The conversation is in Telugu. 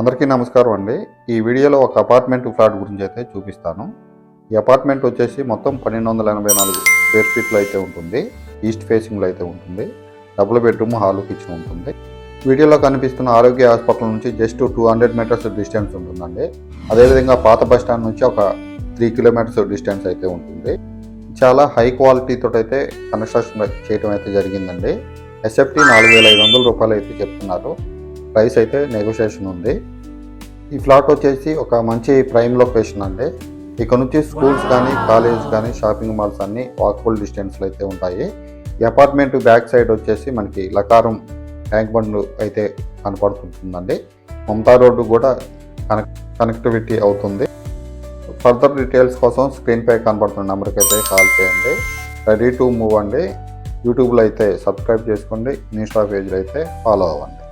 అందరికీ నమస్కారం అండి. ఈ వీడియోలో ఒక అపార్ట్మెంట్ ఫ్లాట్ గురించి అయితే చూపిస్తాను. ఈ అపార్ట్మెంట్ వచ్చేసి మొత్తం పన్నెండు వందల ఎనభై నాలుగు స్క్వేర్ ఫీట్లో అయితే ఉంటుంది. ఈస్ట్ ఫేసింగ్లో అయితే ఉంటుంది. డబుల్ బెడ్రూమ్ హాల్ కిచెన్ ఉంటుంది. వీడియోలో కనిపిస్తున్న ఆరోగ్య హాస్పిటల్ నుంచి just two hundred metres distance ఉంటుందండి. అదేవిధంగా పాత బస్ స్టాండ్ నుంచి ఒక త్రీ కిలోమీటర్స్ డిస్టెన్స్ అయితే ఉంటుంది. చాలా హై క్వాలిటీతో అయితే కన్స్ట్రక్షన్ చేయడం అయితే జరిగిందండి. ఎస్ఎఫ్టీ నాలుగు వేల ఐదు వందల రూపాయలు అయితే చెప్తున్నారు. ప్రైస్ అయితే నెగోషియేషన్ ఉంది. ఈ ఫ్లాట్ వచ్చేసి ఒక మంచి ప్రైమ్ లొకేషన్ అండి. ఇక్కడ నుంచి స్కూల్స్ కానీ కాలేజ్ కానీ షాపింగ్ మాల్స్ అన్ని వాకబుల్ డిస్టెన్స్లో అయితే ఉంటాయి. ఈ అపార్ట్మెంట్ బ్యాక్ సైడ్ వచ్చేసి మనకి లకారం ట్యాంక్ బండ్లు అయితే కనపడుతుంటుందండి మమతా రోడ్డు కూడా కనెక్ట్ కనెక్టివిటీ అవుతుంది. ఫర్దర్ డీటెయిల్స్ కోసం స్క్రీన్ పై కనపడుతున్న నెంబర్కి అయితే కాల్ చేయండి. రెడీ టు మూవ్ అండి. యూట్యూబ్లో అయితే సబ్స్క్రైబ్ చేసుకోండి. ఇన్స్టా పేజ్లో అయితే ఫాలో అవ్వండి.